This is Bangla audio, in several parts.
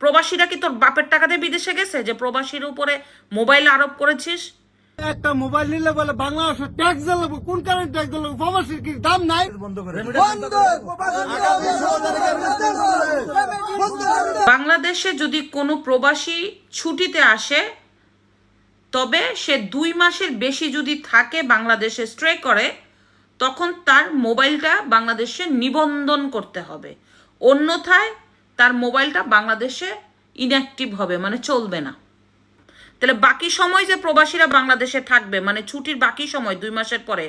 প্রবাসীরা কি তোর বাপের টাকাতে বিদেশে গেছে? যে প্রবাসীর উপরে মোবাইল আরোপ করেছিস? একটা মোবাইল নিলে বলে বাংলাদেশে ট্যাক্স দিলে কোন কারণে ট্যাক্স প্রবাসীর কি দাম নাই? বন্ধ করে বাংলাদেশে যদি কোনো প্রবাসী ছুটিতে আসে তবে সে দুই মাসের বেশি যদি থাকে বাংলাদেশে স্ট্রে করে তখন তার মোবাইলটা বাংলাদেশে নিবন্ধন করতে হবে। অন্যথায় তার মোবাইলটা বাংলাদেশে ইনঅ্যাক্টিভ হবে মানে চলবে না। তাহলে বাকি সময় যে প্রবাসীরা বাংলাদেশে থাকবে মানে ছুটির বাকি সময় দুই মাসের পরে,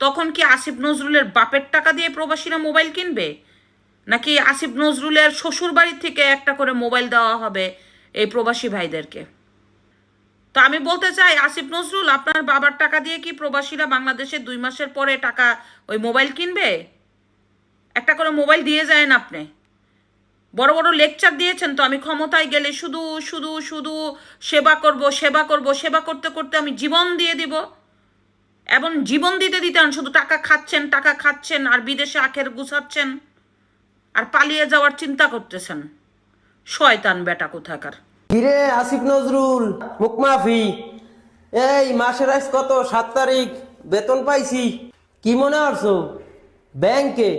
তখন কি আসিফ নজরুলের বাপের টাকা দিয়ে প্রবাসীরা মোবাইল কিনবে? নাকি আসিফ নজরুলের শ্বশুর বাড়ির থেকে একটা করে মোবাইল দেওয়া হবে এই প্রবাসী ভাইদেরকে? তো আমি বলতে চাই, আসিফ নজরুল, আপনার বাবার টাকা দিয়ে কি প্রবাসীরা বাংলাদেশে দুই মাসের পরে টাকা ওই মোবাইল কিনবে? একটা করে মোবাইল দিয়ে যায়েন আপনি। বড় বড় লেকচার দিয়েছেন তো আমি ক্ষমতায় গেলে শুধু শুধু শুধু সেবা করব সেবা করব, সেবা করতে করতে আমি জীবন দিয়ে দিব। এবং জীবন দিতে দিতে শুধু টাকা খাচ্ছেন টাকা খাচ্ছেন, আর বিদেশে আখের গুছাচ্ছেন আর পালিয়ে যাওয়ার চিন্তা করতেছেন। শয়তান বেটা কোথাকার। কিরে আসিফ নজরুল মুকমাফি এই মাসের আজ কত? সাত তারিখ, বেতন পাইছি। কি মনে করছ ব্যাংকে?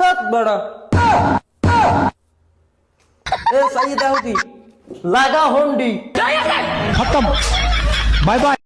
হাত বড়। এ সাইদা হুদি লাগা হন্ডি। খতম। Bye bye.